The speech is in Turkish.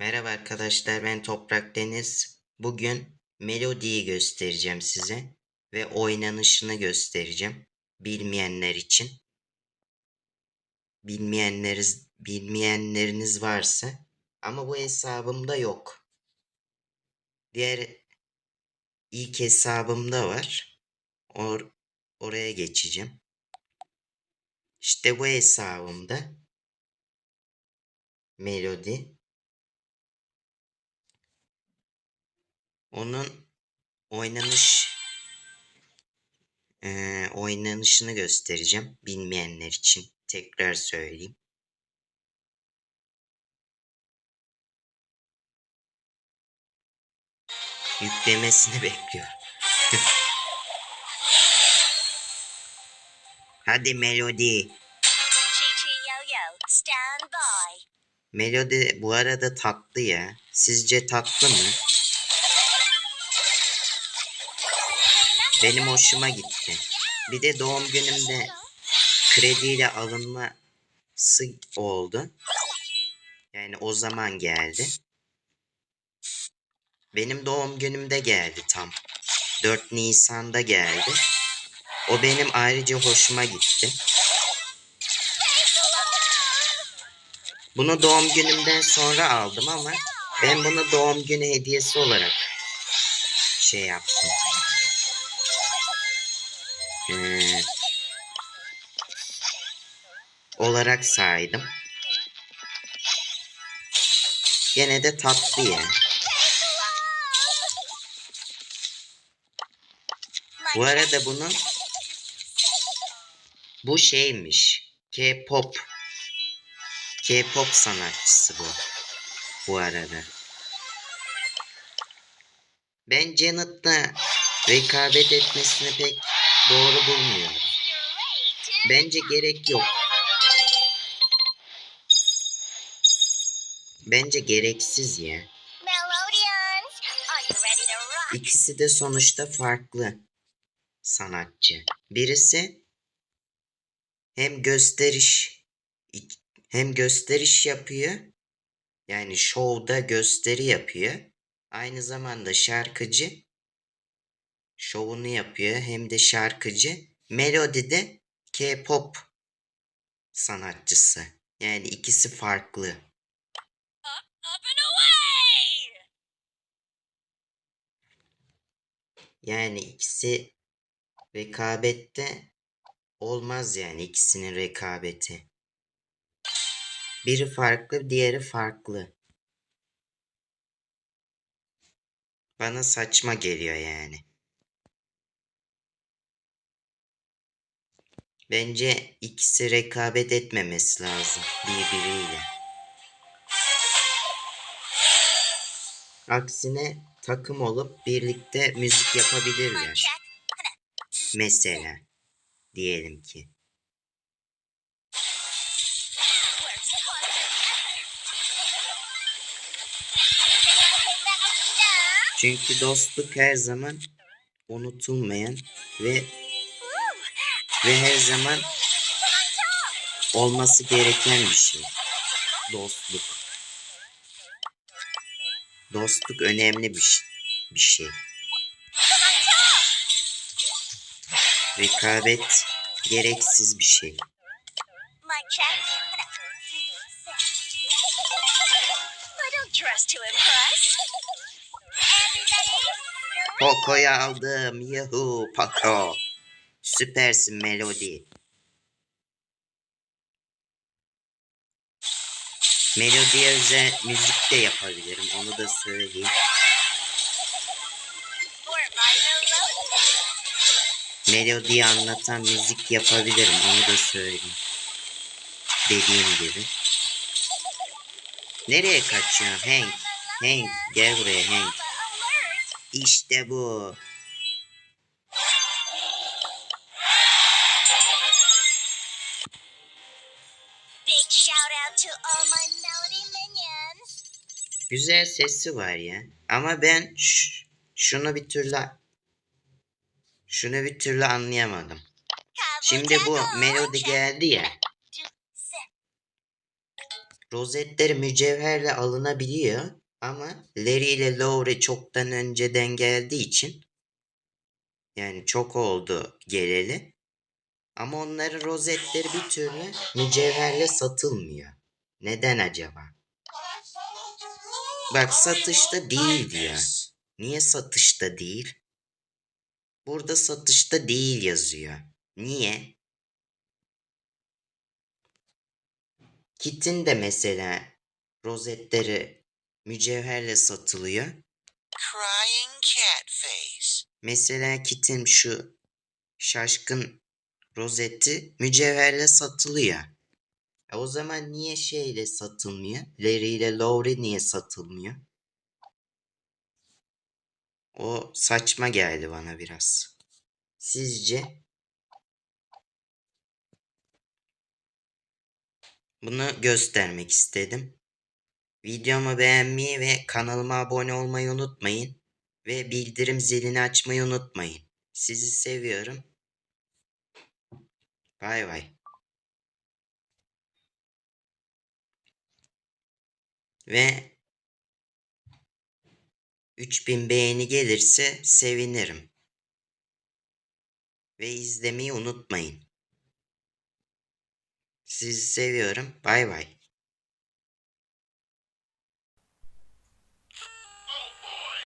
Merhaba arkadaşlar ben Toprak Deniz. Bugün melodiyi göstereceğim size ve oynanışını göstereceğim bilmeyenler için. Bilmeyenleriniz bilmeyenleriniz varsa ama bu hesabımda yok. Diğer ilk hesabımda var. Or oraya geçeceğim. İşte bu hesabımda melodi Onun oynanış eee, oynanışını göstereceğim bilmeyenler için. Tekrar söyleyeyim. Yüklemesini bekliyorum. Hadi by. Melodi bu arada tatlı ya. Sizce tatlı mı? Benim hoşuma gitti. Bir de doğum günümde krediyle alınması oldu. Yani o zaman geldi. Benim doğum günümde geldi tam. 4 Nisan'da geldi. O benim ayrıca hoşuma gitti. Bunu doğum günümden sonra aldım ama ben bunu doğum günü hediyesi olarak şey yaptım. Ee, olarak saydım. Gene de tatlı ya. Bu arada bunun bu şeymiş. K-pop. K-pop sanatçısı bu. Bu arada. Ben Janet'la rekabet etmesini pek doğru bulmuyorum. Bence gerek yok. Bence gereksiz ya. İkisi de sonuçta farklı sanatçı. Birisi hem gösteriş hem gösteriş yapıyor. Yani şovda gösteri yapıyor. Aynı zamanda şarkıcı şovunu yapıyor hem de şarkıcı. Melody de K-pop sanatçısı. Yani ikisi farklı. Up and away! Yani ikisi rekabette olmaz yani ikisinin rekabeti. Biri farklı, diğeri farklı. Bana saçma geliyor yani. Bence ikisi rekabet etmemesi lazım birbiriyle. Aksine takım olup birlikte müzik yapabilirler. Mesela diyelim ki. Çünkü dostluk her zaman unutulmayan ve ve her zaman olması gereken bir şey. Dostluk. Dostluk önemli bir, bir şey. Rekabet gereksiz bir şey. Poco'yu aldım. Yuhu Poco. Süpersin Melody. Melodiye özel müzik de yapabilirim. Onu da söyleyeyim. Melodiyi anlatan müzik yapabilirim. Onu da söyleyeyim. Dediğim gibi. Nereye kaçıyorsun Hank? Hank gel buraya Hank. İşte bu. Big shout out to all my melody minions. Güzel sesi var ya. Ama ben şunu bir türlü şunu bir türlü anlayamadım. Şimdi bu melodi geldi ya. rozetleri mücevherle alınabiliyor ama Larry ile Lowry çoktan önceden geldiği için yani çok oldu geleli. Ama onların rozetleri bir türlü mücevherle satılmıyor. Neden acaba? Bak satışta değil diyor. Niye satışta değil? Burada satışta değil yazıyor. Niye? Kit'in de mesela rozetleri mücevherle satılıyor. Crying cat face. Mesela Kit'in şu şaşkın rozeti mücevherle satılıyor. E o zaman niye şeyle satılmıyor? Larry ile Lowry niye satılmıyor? O saçma geldi bana biraz. Sizce? Bunu göstermek istedim. Videomu beğenmeyi ve kanalıma abone olmayı unutmayın. Ve bildirim zilini açmayı unutmayın. Sizi seviyorum. Bay bay. Ve 3000 beğeni gelirse sevinirim. Ve izlemeyi unutmayın. Sizi seviyorum. Bay bay.